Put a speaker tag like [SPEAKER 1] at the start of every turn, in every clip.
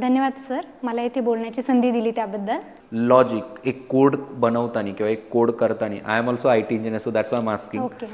[SPEAKER 1] धन्यवाद सर. मला इथे बोलण्याची संधी दिली त्याबद्दल.
[SPEAKER 2] लॉजिक एक कोड बनवताना किंवा एक कोड करताना. I am also I T engineer so that's why masking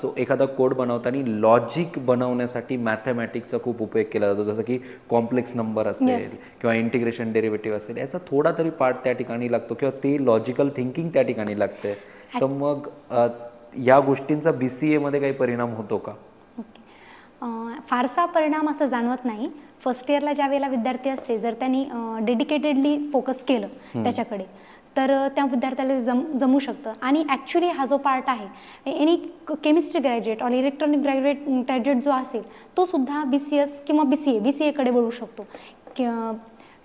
[SPEAKER 2] so एखादा कोड बनवताना लॉजिक बनवण्यासाठी मॅथमॅटिक्सचा खूप उपयोग केला जातो. जसं की कॉम्प्लेक्स नंबर असेल. किंवा इंटिग्रेशन डेरिव्हेटिव्ह असेल याचा थोडा तरी पार्ट त्या ठिकाणी लागतो किंवा ते लॉजिकल थिंकिंग त्या ठिकाणी लागते तर मग या गोष्टींचा बी सी एमध्ये काही परिणाम होतो का?
[SPEAKER 1] फारसा परिणाम असं जाणवत नाही. फर्स्ट इयरला ज्या वेळेला विद्यार्थी असते जर त्यांनी डेडिकेटेडली फोकस केलं त्याच्याकडे तर त्या विद्यार्थ्याला जम जमू शकतं. आणि ॲक्च्युली हा जो पार्ट आहे एनी केमिस्ट्री ग्रॅज्युएट और इलेक्ट्रॉनिक ग्रॅज्युएट ग्रॅज्युएट जो असेल तो सुद्धा बी सी एस किंवा B C A B C एकडे वळू शकतो. कि-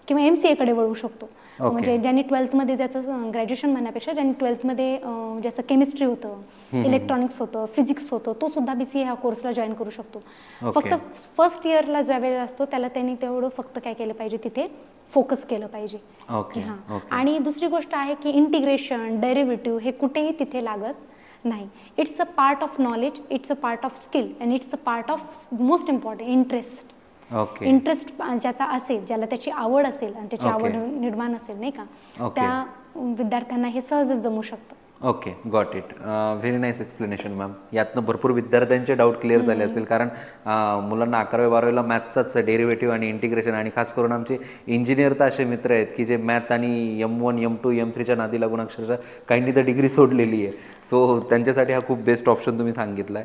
[SPEAKER 1] किंवा एम सी एकडे वळू शकतो.
[SPEAKER 2] Okay.
[SPEAKER 1] म्हणजे ज्यांनी ट्वेल्थमध्ये ज्याचं ग्रॅज्युएशन म्हणण्यापेक्षा ज्यांनी ट्वेल्थमध्ये अं, ज्याचं केमिस्ट्री होतं इलेक्ट्रॉनिक्स होतं फिजिक्स होतं तो सुद्धा बी सी ए ह्या कोर्सला जॉईन करू शकतो.
[SPEAKER 2] Okay.
[SPEAKER 1] फक्त फर्स्ट इयरला ज्या वेळेला असतो त्याला त्यांनी तेवढं फक्त काय केलं पाहिजे तिथे फोकस केलं पाहिजे.
[SPEAKER 2] ओके
[SPEAKER 1] की हां.
[SPEAKER 2] ओके
[SPEAKER 1] आणि दुसरी गोष्ट आहे की इंटिग्रेशन डेरिव्हेटिव्ह हे कुठेही तिथे लागत नाही. It's a part of knowledge it's a part of skill and it's a part of most important interest
[SPEAKER 2] okay
[SPEAKER 1] interest ज्याचा असेल ज्याला त्याची आवड असेल आणि त्याची
[SPEAKER 2] Okay.
[SPEAKER 1] आवड निर्माण असेल नाही का?
[SPEAKER 2] Okay.
[SPEAKER 1] त्या विद्यार्थ्यांना हे सहजच जमू शकतं.
[SPEAKER 2] Okay got it very nice explanation ma'am यातनं भरपूर विद्यार्थ्यांचे डाऊट क्लिअर झाले असतील कारण मुलांना अकराव्या बारावीला मॅथचाच डेरिव्हेटिव्ह आणि इंटिग्रेशन आणि खास करून आमचे इंजिनियर तर असे मित्र आहेत की जे मॅथ आणि M one M two M थ्रीच्या नादी लागून अक्षरशः काहींनी तर डिग्री सोडलेली आहे. सो त्यांच्यासाठी हा खूप बेस्ट ऑप्शन तुम्ही सांगितला आहे